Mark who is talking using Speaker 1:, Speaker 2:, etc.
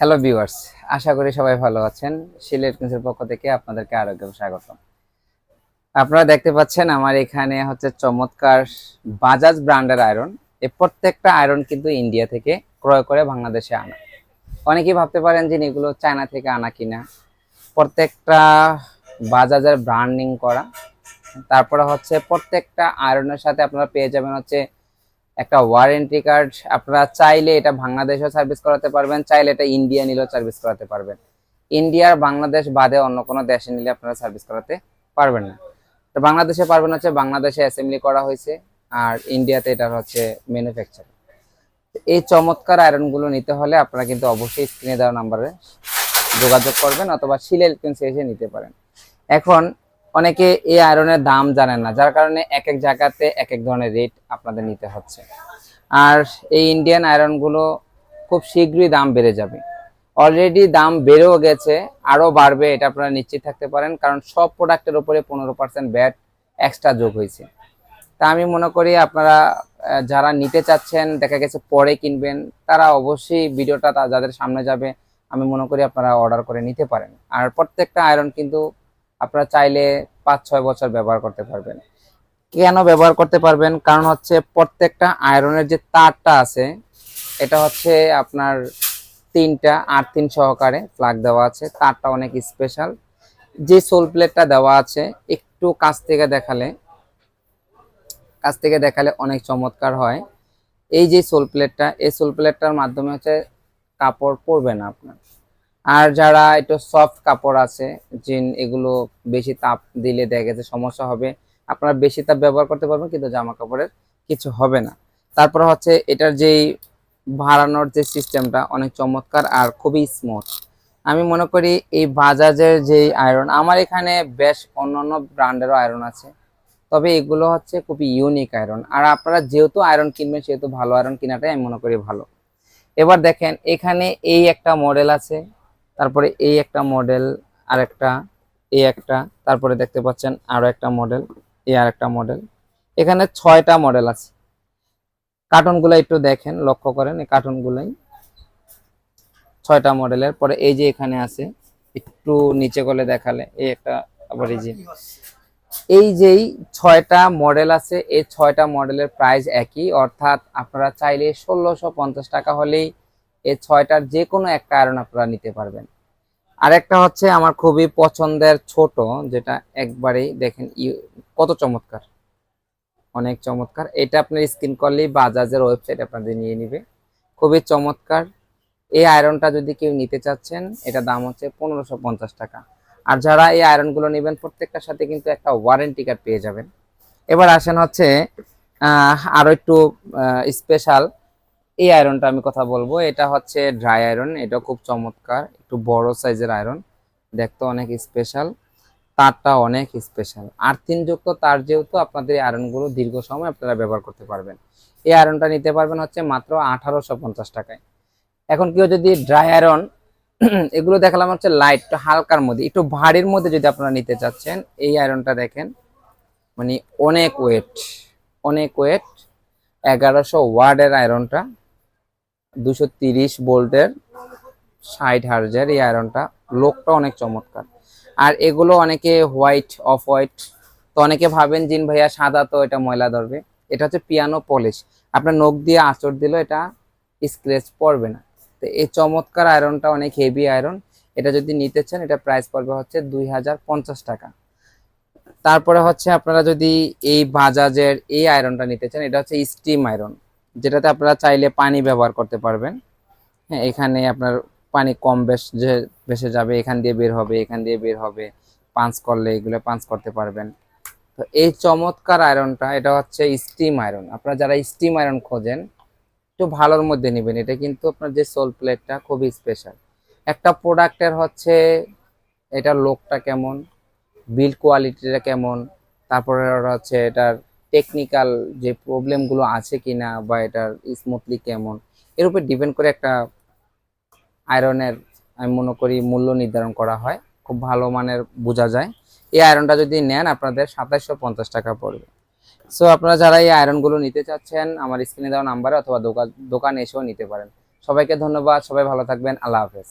Speaker 1: Hello viewers আশা করি সবাই ভালো আছেন। সিলেট কিংসের পক্ষ থেকে আপনাদেরকে আরোগ্য স্বাগত আপনারা দেখতে পাচ্ছেন আমার এখানে হচ্ছে চমৎকার বাজাজ ব্র্যান্ডের আয়রন। এ প্রত্যেকটা আয়রন কিন্তু ইন্ডিয়া থেকে ক্রয় করে বাংলাদেশে আনা। অনেকেই ভাবতে পারেন যে এগুলো চায়না থেকে আনা কিনা। প্রত্যেকটা বাজাজের ব্র্যান্ডিং করা। তারপরে হচ্ছে প্রত্যেকটা আয়রনের সাথে আপনারা পেয়ে যাবেন হচ্ছে একটা ওয়ারেন্টি কার্ড আপনারা চাইলে এটা বাংলাদেশেও সার্ভিস করাতে পারবেন, চাইলে এটা ইন্ডিয়া নিলেও সার্ভিস করাতে পারবেন। ইন্ডিয়ার বাংলাদেশ বাদে অন্য কোনো দেশে নিলে আপনারা সার্ভিস করাতে পারবেন না। তো বাংলাদেশে পারবেন হচ্ছে, বাংলাদেশে অ্যাসেম্বলি করা হয়েছে, আর ইন্ডিয়াতে এটা হচ্ছে ম্যানুফ্যাকচার এই চমৎকার আয়রনগুলো নিতে হলে আপনারা কিন্তু অবশ্যই স্ক্রিনে দেওয়া নাম্বারে যোগাযোগ করবেন, অথবা সিলেল কিনসে এসে নিতে পারেন। এখন অনেকে এই আয়রনের দাম জানেন না, যার কারণে এক এক জায়গাতে এক এক ধরনের রেট আপনাদের নিতে হচ্ছে। আর এই ইন্ডিয়ান আয়রনগুলো খুব শীঘ্রই দাম বেড়ে যাবে। অলরেডি দাম বেড়েও গেছে, আরও বাড়বে, এটা আপনারা নিশ্চিত থাকতে পারেন, কারণ সব প্রোডাক্টের উপরে পনেরো পার্সেন্ট ব্যাট এক্সট্রা যোগ হয়েছে। তা আমি মনে করি আপনারা যারা নিতে চাচ্ছেন, দেখা গেছে পরে কিনবেন, তারা অবশ্যই ভিডিওটা যাদের সামনে যাবে, আমি মনে করি আপনারা অর্ডার করে নিতে পারেন। আর প্রত্যেকটা আয়রন কিন্তু আপনারা চাইলে পাঁচ, ছয় বছর ব্যবহার করতে পারবেন। কেন ব্যবহার করতে পারবেন? কারণ হচ্ছে প্রত্যেকটা আয়রনের যে তারটা আছে, এটা হচ্ছে আপনার তিনটা আট তিন সহকারে প্লাগ দেওয়া আছে। তারটা অনেক স্পেশাল যে সোল প্লেটটা দেওয়া আছে, একটু কাছ থেকে দেখালে, কাছ থেকে দেখালে অনেক চমৎকার হয়। এই যে সোল প্লেটটা এই সোল প্লেটটার মাধ্যমে হচ্ছে কাপড় পরবে না আপনার। আর যারা একটু সফট কাপড় আছে জিন এগুলো বেশি তাপ দিলে দেখা গেছে সমস্যা হবে। আপনারা বেশি তাপ ব্যবহার করতে পারবেন, কিন্তু জামা কাপড়ের কিছু হবে না। তারপর হচ্ছে এটার যেই ভাড়ানোর যে সিস্টেমটা অনেক চমৎকার আর খুবই স্মুথ আমি মনে করি এই বাজাজের যেই আয়রন আমার এখানে বেশ অন্যান্য ব্র্যান্ডেরও আয়রন আছে। তবে এগুলো হচ্ছে খুবই ইউনিক আয়রন আর আপনারা যেহেতু আয়রন কিনবেন, সেহেতু ভালো আয়রন কেনাটাই আমি মনে করি ভালো। এবার দেখেন, এখানে এই একটা মডেল আছে তারপরে এই একটা মডেল আর একটা এই একটা, তারপরে দেখতে পাচ্ছেন আরও একটা মডেল এই আর একটা মডেল এখানে ছয়টা মডেল আছে। কার্টুনগুলো একটু দেখেন, লক্ষ্য করেন এই কার্টুনগুলাই ছয়টা মডেলের পরে এই যে এখানে আছে, একটু নিচে করে দেখালে, এই একটা আবার এই যে। এই যেই ছয়টা মডেল আছে, এই ছয়টা মডেলের প্রাইস একই, অর্থাৎ আপনারা চাইলে ষোলোশো টাকা হলেই এই ছয়টার যে কোনো একটা আয়রন আপনারা নিতে পারবেন। আরেকটা হচ্ছে আমার খুবই পছন্দের ছোট যেটা একবারেই দেখেন কত চমৎকার। অনেক চমৎকার। এটা আপনার স্ক্রিন করলেই বাজাজের ওয়েবসাইট আপনাদের নিয়ে নিবে। খুবই চমৎকার। এই আয়রনটা যদি কেউ নিতে চাচ্ছেন এটা দাম হচ্ছে পনেরোশো পঞ্চাশ টাকা। আর যারা এই আয়রনগুলো নেবেন প্রত্যেকটার সাথে কিন্তু একটা ওয়ারেন্টি কার্ড পেয়ে যাবেন। এবার আসেন হচ্ছে আহ, আরও একটু স্পেশাল এই আয়রনটা আমি কথা বলব। এটা হচ্ছে ড্রাই আয়রন, এটা খুব চমৎকার, একটু বড় সাইজের আয়রন, দেখতে অনেক স্পেশাল, তারটা অনেক স্পেশাল। আর্থিন যুক্ত তার যেহেতু আপনাদের এই আয়রনগুলো দীর্ঘ সময় আপনারা ব্যবহার করতে পারবেন। এই আয়রনটা নিতে পারবেন হচ্ছে মাত্র আঠারোশো পঞ্চাশ টাকায়। এখন কেউ যদি ড্রাই আয়রন, এগুলো দেখালাম হচ্ছে লাইট হালকার মধ্যে, একটু ভারীর মধ্যে যদি আপনারা নিতে চাচ্ছেন, এই আয়রনটা দেখেন মানে অনেক ওয়েট অনেক ওয়েট, এগারোশো ওয়ার্ডের আয়রনটা। দুশো তিরিশ ভোল্টের ষাট হার্জের এই আয়রনটা। লোকটা অনেক চমৎকার। আর এগুলো অনেকে হোয়াইট, অফ হোয়াইট, তো অনেকে ভাবেন, জিন ভাইয়া, সাদা তো এটা ময়লা ধরবে। এটা হচ্ছে পিয়ানো পলিশ। আপনার নখ দিয়ে আঁচড় দিলেও এটা স্ক্রেচ পড়বে না। তো এই চমৎকার আয়রনটা অনেক হেভি আয়রন। এটা যদি নিতে চান, এটা প্রাইস পড়বে হচ্ছে দুই হাজার পঞ্চাশ টাকা। তারপরে হচ্ছে আপনারা যদি এই বাজাজের এই আয়রনটা নিতে চান, এটা হচ্ছে স্টিম আয়রন। যেটাতে আপনারা চাইলে পানি ব্যবহার করতে পারবেন। হ্যাঁ এখানে আপনার পানি কম বেশ যে বেশে যাবে, এখান দিয়ে বের হবে, এখান দিয়ে বের হবে, পাঞ্চ করলে এগুলো পাঞ্চ করতে পারবেন। তো এই চমৎকার আয়রনটা, এটা হচ্ছে স্টিম আয়রন। আপনারা যারা স্টিম আয়রন খোঁজেন, একটু ভালোর মধ্যে নেবেন। এটা কিন্তু আপনার যে সোল প্লেটটা, খুবই স্পেশাল। একটা প্রোডাক্টের হচ্ছে এটা লোকটা কেমন, বিল্ড কোয়ালিটিটা কেমন, তারপরে হচ্ছে এটার টেকনিক্যাল যে প্রবলেমগুলো আছে কিনা বা এটার স্মুথলি কেমন, এর উপর ডিপেন্ড করে একটা আয়রনের আমি মনে করি, মূল্য নির্ধারণ করা হয়। খুব ভালো মানের বোঝা যায়। এই আয়রনটা যদি নেন, আপনাদের সাতাশশো পঞ্চাশ টাকা পড়বে। সো আপনারা যারা এই আয়রনগুলো নিতে চাচ্ছেন, আমার স্ক্রিনে দেওয়া নাম্বারে অথবা দোকান, দোকানে এসেও নিতে পারেন। সবাইকে ধন্যবাদ, সবাই ভালো থাকবেন, আল্লাহ হাফেজ।